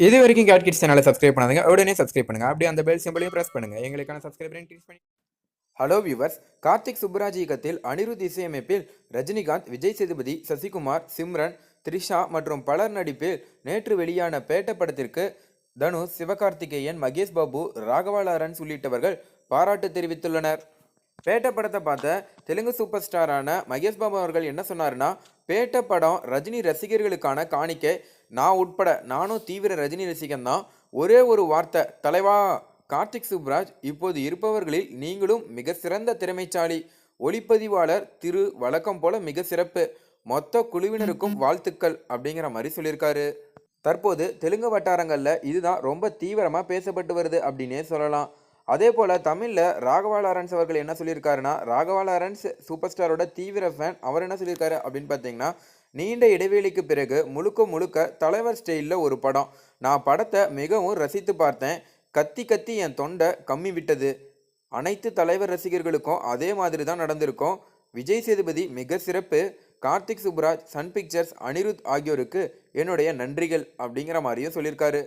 இது வரைக்கும் cat kids சேனலை சப்ஸ்கிரைப் பண்ணாதுங்க. உடனே சப்ஸ்கிரைப் பண்ணுங்கள் அப்படியே அந்த பெல் சிம்பிளையும் பிரஸ் பண்ணுங்கள் எங்களுக்கான சப்ஸ்கிரைபர் இன்க்ரீஸ் பண்ணி ஹலோ வியூவர்ஸ் கார்த்திக் சுப்ராஜ் இயக்கத்தில் அனிருத் இசையமைப்பில் ரஜினிகாந்த் விஜய் சேதுபதி சசிகுமார் சிம்ரன் த்ரிஷா மற்றும் பலர் நடிப்பில் நேற்று வெளியான பேட்ட படத்திற்கு தனுஷ் சிவகார்த்திகேயன் மகேஷ் பாபு ராகவா லாரன்ஸ் உள்ளிட்டவர்கள் பாராட்டு தெரிவித்துள்ளனர். பேட்ட படத்தை பார்த்த தெலுங்கு சூப்பர் ஸ்டாரான மகேஷ் பாபு அவர்கள் என்ன சொன்னாருன்னா பேட்ட படம் ரஜினி ரசிகர்களுக்கான காணிக்கை. நான் உட்பட நானும் தீவிர ரஜினி ரசிகன் தான். ஒரே ஒரு வார்த்தை தலைவா கார்த்திக் சுப்ராஜ் இப்போது இருப்பவர்களில் நீங்களும் மிக சிறந்த திறமைச்சாலி ஒளிப்பதிவாளர் திரு வழக்கம் போல மிக சிறப்பு. மொத்த குழுவினருக்கும் வாழ்த்துக்கள் அப்படிங்கிற மாதிரி சொல்லியிருக்காரு. தற்போது தெலுங்கு வட்டாரங்களில் இதுதான் ரொம்ப தீவிரமாக பேசப்பட்டு வருது அப்படின்னே சொல்லலாம். அதே போல் தமிழில் ராகவா லாரன்ஸ் அவர்கள் என்ன சொல்லியிருக்காருன்னா ராகவா லாரன்ஸ் சூப்பர் ஸ்டாரோட தீவிர ஃபேன் அவர் என்ன சொல்லியிருக்காரு அப்படின்னு பார்த்தீங்கன்னா நீண்ட இடைவெளிக்கு பிறகு முழுக்க முழுக்க தலைவர் ஸ்டைலில் ஒரு படம். நான் படத்தை மிகவும் ரசித்து பார்த்தேன். கத்தி கத்தி என் தொண்டை கம்மி விட்டது. அனைத்து தலைவர் ரசிகர்களுக்கும் அதே மாதிரி தான் நடந்திருக்கும். விஜய் சேதுபதி மிக சிறப்பு. கார்த்திக் சுப்ராஜ் சன் பிக்சர்ஸ் அனிருத் ஆகியோருக்கு என்னுடைய நன்றிகள் அப்படிங்கிற மாதிரியும் சொல்லியிருக்காரு.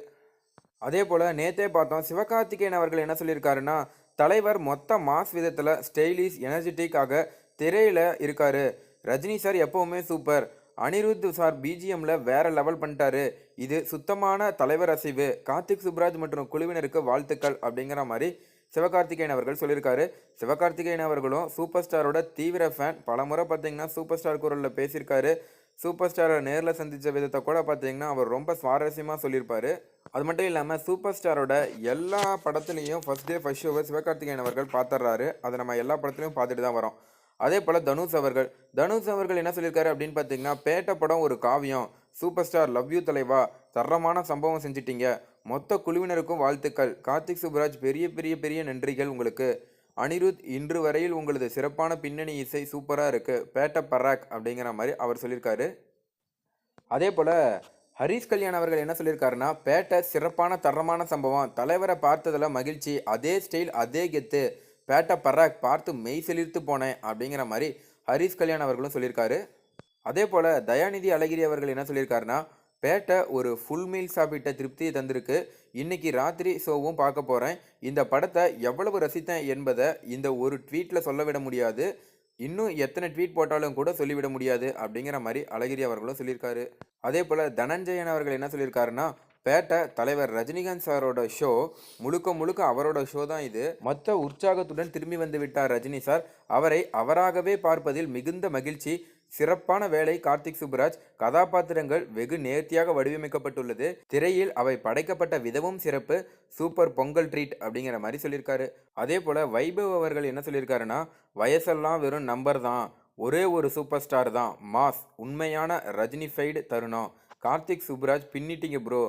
அதே போல் நேத்தே பார்த்தோம் சிவகார்த்திகேயன் அவர்கள் என்ன சொல்லியிருக்காருன்னா தலைவர் மொத்த மாஸ் விதத்தில் ஸ்டைலிஷ் எனர்ஜெட்டிக்காக திரையில் இருக்கார். ரஜினி சார் எப்போவுமே சூப்பர். அனிருத் சார் பிஜிஎம்ல வேற லெவல் பண்ணிட்டாரு. இது சுத்தமான தலைவர் அசைவு. கார்த்திக் சுப்ராஜ் மற்றும் குழுவினருக்கு வாழ்த்துக்கள் அப்படிங்கிற மாதிரி சிவகார்த்திகேயன் அவர்கள் சொல்லியிருக்காரு. சிவகார்த்திகேயன் அவர்களும் சூப்பர் ஸ்டாரோட தீவிர ஃபேன் பல முறை பார்த்தீங்கன்னா சூப்பர் ஸ்டார் குரலில் பேசியிருக்காரு. சூப்பர் ஸ்டாரை நேரில் சந்தித்த விதத்தை கூட பார்த்தீங்கன்னா அவர் ரொம்ப சுவாரஸ்யமாக சொல்லியிருப்பாரு. அது மட்டும் இல்லாமல் சூப்பர் ஸ்டாரோட எல்லா படத்துலையும் ஃபர்ஸ்ட் டே ஃபஸ்ட் ஷோவை சிவகார்த்திகேயன் அவர்கள் பார்த்துட்றாரு அதை நம்ம எல்லா படத்துலையும் பார்த்துட்டு தான் வரோம். அதே போல் தனுஷ் அவர்கள். தனுஷ் அவர்கள் என்ன சொல்லியிருக்காரு அப்படின்னு பார்த்தீங்கன்னா பேட்ட படம் ஒரு காவியம். சூப்பர் ஸ்டார் லவ் யூ தலைவா தரமான சம்பவம் செஞ்சிட்டீங்க. மொத்த குழுவினருக்கும் வாழ்த்துக்கள். கார்த்திக் சுப்ராஜ் பெரிய பெரிய பெரிய நன்றிகள் உங்களுக்கு. அனிருத் இன்று வரையில் உங்களது சிறப்பான பின்னணி இசை சூப்பராக இருக்குது பேட்ட பராக் அப்படிங்கிற மாதிரி அவர் சொல்லியிருக்காரு. அதே போல் ஹரிஷ் கல்யாண் அவர்கள் என்ன சொல்லியிருக்காருன்னா பேட்டை சிறப்பான தரமான சம்பவம். தலைவரை பார்த்ததில் மகிழ்ச்சி. அதே ஸ்டைல் அதே கெத்து. பேட்டை பராக் பார்த்து மெய் செலிர்த்து போனேன். அப்படிங்கிற மாதிரி ஹரிஷ் கல்யாண் அவர்களும் சொல்லியிருக்காரு. அதே போல் தயாநிதி அழகிரி அவர்கள் என்ன சொல்லியிருக்காருன்னா பேட்டை ஒரு ஃபுல் மீல் சாப்பிட்ட திருப்தியை தந்திருக்கு. இன்னைக்கு ராத்திரி ஷோவும் பார்க்க போகிறேன் இந்த படத்தை எவ்வளவு ரசித்தேன் என்பதை இந்த ஒரு ட்வீட்டில் சொல்ல விட முடியாது. இன்னும் எத்தனை ட்வீட் போட்டாலும் கூட சொல்லிவிட முடியாது அப்படிங்கிற மாதிரி அழகிரி அவர்களும் சொல்லியிருக்காரு. அதே போல் தனஞ்சயன் அவர்கள் என்ன சொல்லியிருக்காருன்னா பேட்டை தலைவர் ரஜினிகாந்த் சாரோட ஷோ முழுக்க முழுக்க அவரோட ஷோ தான் இது. மொத்த உற்சாகத்துடன் திரும்பி வந்து விட்டார் ரஜினி சார். அவரை அவராகவே பார்ப்பதில் மிகுந்த மகிழ்ச்சி சிறப்பான வேலை கார்த்திக் சுப்ராஜ் கதாபாத்திரங்கள் வெகு நேர்த்தியாக வடிவமைக்கப்பட்டுள்ளது. திரையில் அவை படைக்கப்பட்ட விதமும் சிறப்பு. சூப்பர் பொங்கல் ட்ரீட் அப்படிங்கிற மாதிரி சொல்லியிருக்காரு. அதே போல் வைபவ் அவர்கள் என்ன சொல்லியிருக்காருன்னா வயசெல்லாம் வெறும் நம்பர் தான். ஒரே ஒரு சூப்பர் ஸ்டார் தான். மாஸ். உண்மையான ரஜினிஃபைடு தருணம். கார்த்திக் சுப்ராஜ் பின்னிட்டீங்க ப்ரோ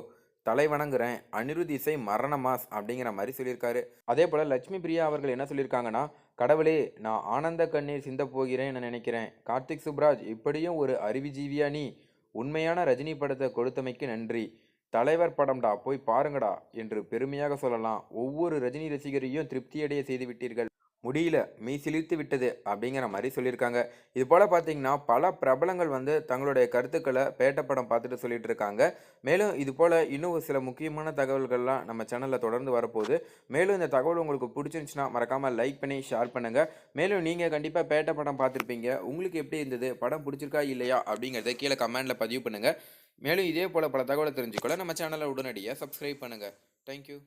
தலை வணங்குறேன் அனிருத் இசை மரண மாஸ் அப்படிங்கிற மாதிரி சொல்லியிருக்காரு. அதே போல் லட்சுமி பிரியா அவர்கள் என்ன சொல்லியிருக்காங்கன்னா கடவுளே நான் ஆனந்த கண்ணீர் சிந்த போகிறேன்னு நினைக்கிறேன். கார்த்திக் சுப்ராஜ் இப்படியும் ஒரு அறிவுஜீவியா நீ? உண்மையான ரஜினி படத்தை கொடுத்தமைக்கு நன்றி. தலைவர் படம்டா போய் பாருங்கடா என்று பெருமையாக சொல்லலாம். ஒவ்வொரு ரஜினி ரசிகரையும் திருப்தியடைய செய்துவிட்டீர்கள் முடியல மெய் சிலிர்த்து விட்டது அப்படிங்கிற மாதிரி சொல்லியிருக்காங்க. இது போல் பார்த்தீங்கன்னா பல பிரபலங்கள் வந்து தங்களுடைய கருத்துக்களை பேட்ட படம் பார்த்துட்டு சொல்லிட்டு இருக்காங்க. மேலும் இது போல் இன்னும் ஒரு சில முக்கியமான தகவல்கள்லாம் நம்ம சேனலில் தொடர்ந்து வரப்போகுது. மேலும் இந்த தகவல் உங்களுக்கு பிடிச்சிருந்துச்சுன்னா மறக்காமல் லைக் பண்ணி ஷேர் பண்ணுங்கள் மேலும் நீங்கள் கண்டிப்பாக பேட்ட படம் பார்த்துருப்பீங்க. உங்களுக்கு எப்படி இருந்தது? படம் பிடிச்சிருக்கா இல்லையா? அப்படிங்கிறத கீழே கமெண்டில் பதிவு பண்ணுங்கள் மேலும் இதே போல் பல தகவலை தெரிஞ்சுக்கொள்ள நம்ம சேனலை உடனடியாக சப்ஸ்கிரைப் பண்ணுங்கள் தேங்க்யூ